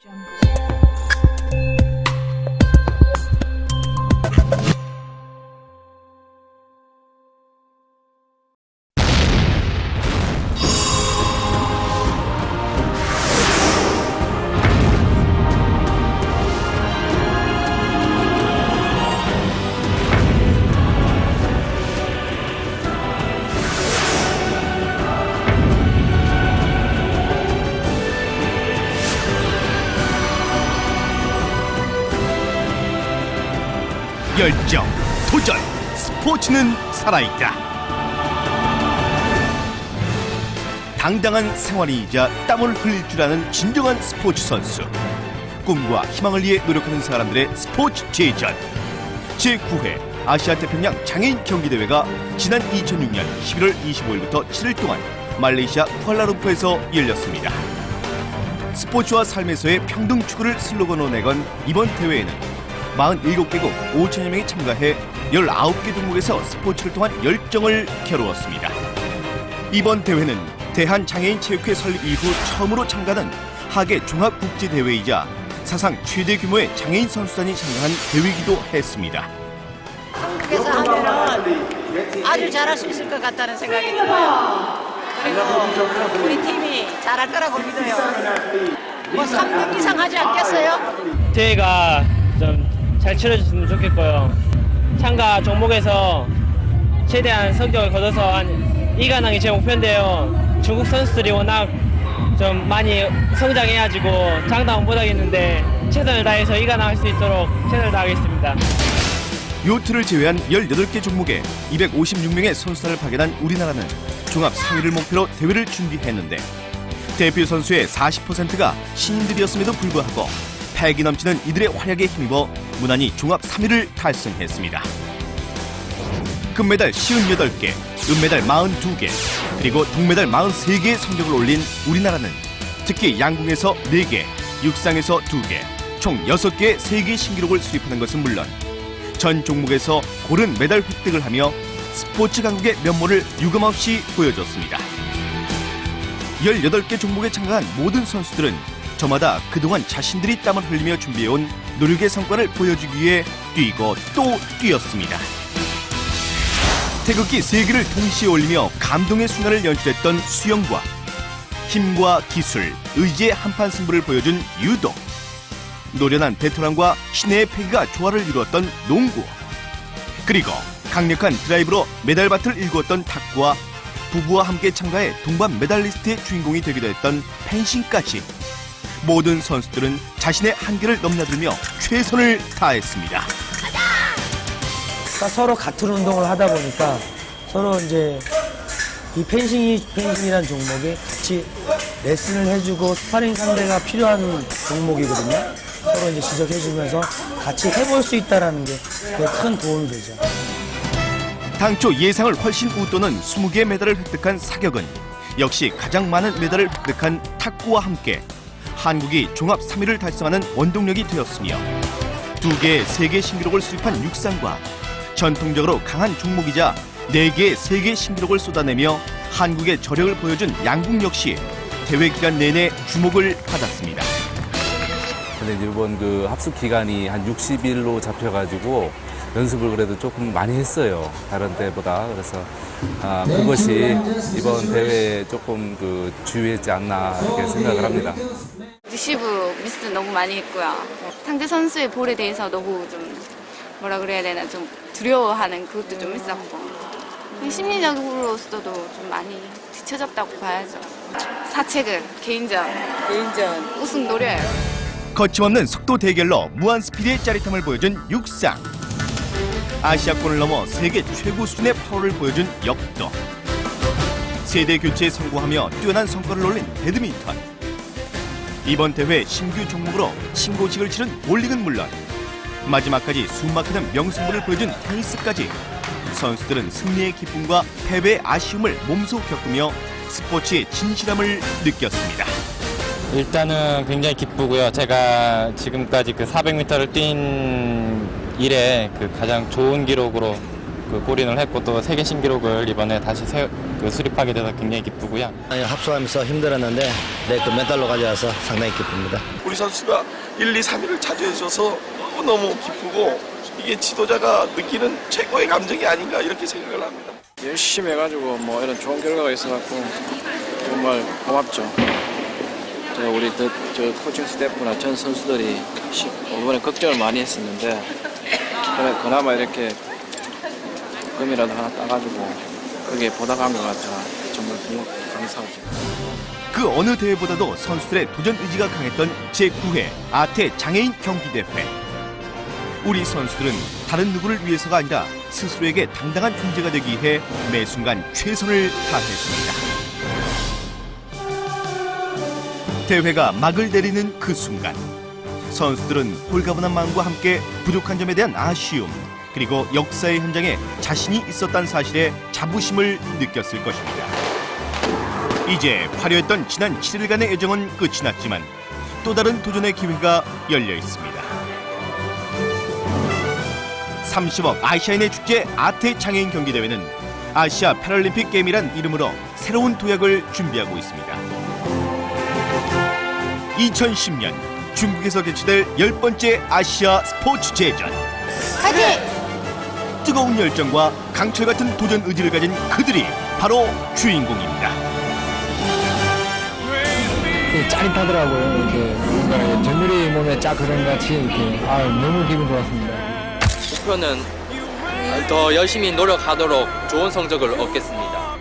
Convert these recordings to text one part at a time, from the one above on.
Jungle. 열정, 도전, 스포츠는 살아있다. 당당한 생활이자 땀을 흘릴 줄 아는 진정한 스포츠 선수. 꿈과 희망을 위해 노력하는 사람들의 스포츠 제전. 제9회 아시아 태평양 장애인 경기대회가 지난 2006년 11월 25일부터 7일 동안 말레이시아 쿠알라룸푸르에서 열렸습니다. 스포츠와 삶에서의 평등 추구를 슬로건으로 내건 이번 대회에는 47개국 5천여 명이 참가해 19개 종목에서 스포츠를 통한 열정을 겨루었습니다. 이번 대회는 대한장애인 체육회 설립 이후 처음으로 참가하는 하계 종합국제대회이자 사상 최대 규모의 장애인 선수단이 참가한 대회이기도 했습니다. 한국에서 하면은 아주 잘할 수 있을 것 같다는 생각이 들어요. 그리고 우리 팀이 잘할 거라고 믿어요. 뭐 3등 이상 하지 않겠어요? 대회가 좀 잘 치러졌으면 좋겠고요. 참가 종목에서 최대한 성적을 거둬서 한 이관왕이 제 목표인데요. 중국 선수들이 워낙 좀 많이 성장해가지고 장담은 못하겠는데 최선을 다해서 이관왕 할 수 있도록 최선을 다하겠습니다. 요트를 제외한 18개 종목에 256명의 선수단을 파견한 우리나라는 종합 3위를 목표로 대회를 준비했는데 대표 선수의 40%가 신인들이었음에도 불구하고 패기 넘치는 이들의 활약에 힘입어 무난히 종합 3위를 달성했습니다. 금메달 58개, 은메달 42개, 그리고 동메달 43개의 성적을 올린 우리나라는 특히 양궁에서 4개, 육상에서 2개, 총 6개의 세계 신기록을 수립하는 것은 물론 전 종목에서 고른 메달 획득을 하며 스포츠 강국의 면모를 유감없이 보여줬습니다. 18개 종목에 참가한 모든 선수들은 저마다 그동안 자신들이 땀을 흘리며 준비해온 노력의 성과를 보여주기 위해 뛰고 또 뛰었습니다. 태극기 세 개를 동시에 올리며 감동의 순간을 연출했던 수영과 힘과 기술, 의지의 한판 승부를 보여준 유도 노련한 베테랑과 신의 패기가 조화를 이루었던 농구 그리고 강력한 드라이브로 메달 밭을 일구었던 탁구와 부부와 함께 참가해 동반 메달리스트의 주인공이 되기도 했던 펜싱까지 모든 선수들은 자신의 한계를 넘나들며 최선을 다했습니다. 그러니까 서로 같은 운동을 하다 보니까 서로 이제 이 펜싱이 펜싱이란 종목에 같이 레슨을 해주고 스파링 상대가 필요한 종목이거든요. 서로 이제 지적해주면서 같이 해볼 수 있다라는 게 큰 도움이 되죠. 당초 예상을 훨씬 웃도는 20개의 메달을 획득한 사격은 역시 가장 많은 메달을 획득한 탁구와 함께 한국이 종합 3위를 달성하는 원동력이 되었으며 두 개의 세계 신기록을 수립한 육상과 전통적으로 강한 종목이자 네 개의 세계 신기록을 쏟아내며 한국의 저력을 보여준 양궁 역시 대회 기간 내내 주목을 받았습니다. 근데 이번 그 합숙 기간이 한 60일로 잡혀가지고 연습을 그래도 조금 많이 했어요. 다른 때보다. 그래서 아, 그것이 이번 대회에 조금 그 주요했지 않나 이렇게 생각을 합니다. 리시브 미스 너무 많이 했고요. 상대 선수의 볼에 대해서 너무 좀 뭐라 그래야 되나 좀 두려워하는 그것도 좀 있었고 심리적으로서도 좀 많이 뒤처졌다고 봐야죠. 사책은 개인전, 개인전. 우승 노려요. 거침없는 속도 대결로 무한 스피드의 짜릿함을 보여준 육상. 아시아권을 넘어 세계 최고 수준의 파워를 보여준 역도. 세대 교체에 성공하며 뛰어난 성과를 올린 배드민턴. 이번 대회 신규 종목으로 신고식을 치른 볼링은 물론 마지막까지 숨막히는 명승부를 보여준 테니스까지 선수들은 승리의 기쁨과 패배의 아쉬움을 몸소 겪으며 스포츠의 진실함을 느꼈습니다. 일단은 굉장히 기쁘고요. 제가 지금까지 그 400m를 뛴 일에 그 가장 좋은 기록으로 그 골인을 했고 또 세계 신기록을 이번에 다시 세, 그 수립하게 돼서 굉장히 기쁘고요. 아니, 합숙하면서 힘들었는데 네, 그 메달로 가져와서 상당히 기쁩니다. 우리 선수가 1, 2, 3위를 차지해줘서 너무너무 기쁘고 이게 지도자가 느끼는 최고의 감정이 아닌가 이렇게 생각을 합니다. 열심히 해가지고 뭐 이런 좋은 결과가 있어갖고 정말 고맙죠. 저 우리 더, 저 코칭 스태프나 전 선수들이 시- 이번에 걱정을 많이 했었는데 그래 그나마 이렇게 금이라도 하나 따가지고 그게 보답한 것 같아 정말 고맙 감사하죠. 그 어느 대회보다도 선수들의 도전 의지가 강했던 제9회 아태 장애인 경기대회. 우리 선수들은 다른 누구를 위해서가 아니라 스스로에게 당당한 존재가 되기 위해 매 순간 최선을 다했습니다. 대회가 막을 내리는 그 순간 선수들은 홀가분한 마음과 함께 부족한 점에 대한 아쉬움 그리고 역사의 현장에 자신이 있었다는 사실에 자부심을 느꼈을 것입니다. 이제 화려했던 지난 7일간의 애정은 끝이 났지만 또 다른 도전의 기회가 열려 있습니다. 30억 아시아인의 축제 아태 장애인 경기대회는 아시아 패럴림픽 게임이란 이름으로 새로운 도약을 준비하고 있습니다. 2010년 중국에서 개최될 열 번째 아시아 스포츠 제전. 화이팅! 뜨거운 열정과 강철 같은 도전 의지를 가진 그들이 바로 주인공입니다. 그 짜릿하더라고요. 이렇게 뭔가 전율이 몸에 쫙 흐른 것 같이 이렇게 아 너무 기분 좋았습니다. 목표는 더 열심히 노력하도록 좋은 성적을 얻겠습니다.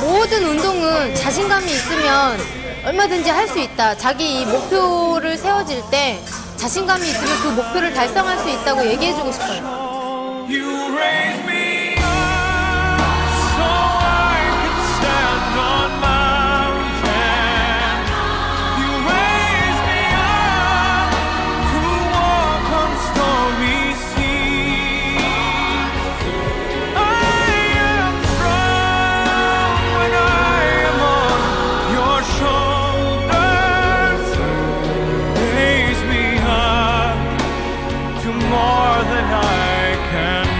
모든 운동은 자신감이 있으면 얼마든지 할 수 있다. 자기 이 목표를 세워질 때 자신감이 있으면 그 목표를 달성할 수 있다고 얘기해주고 싶어요. I can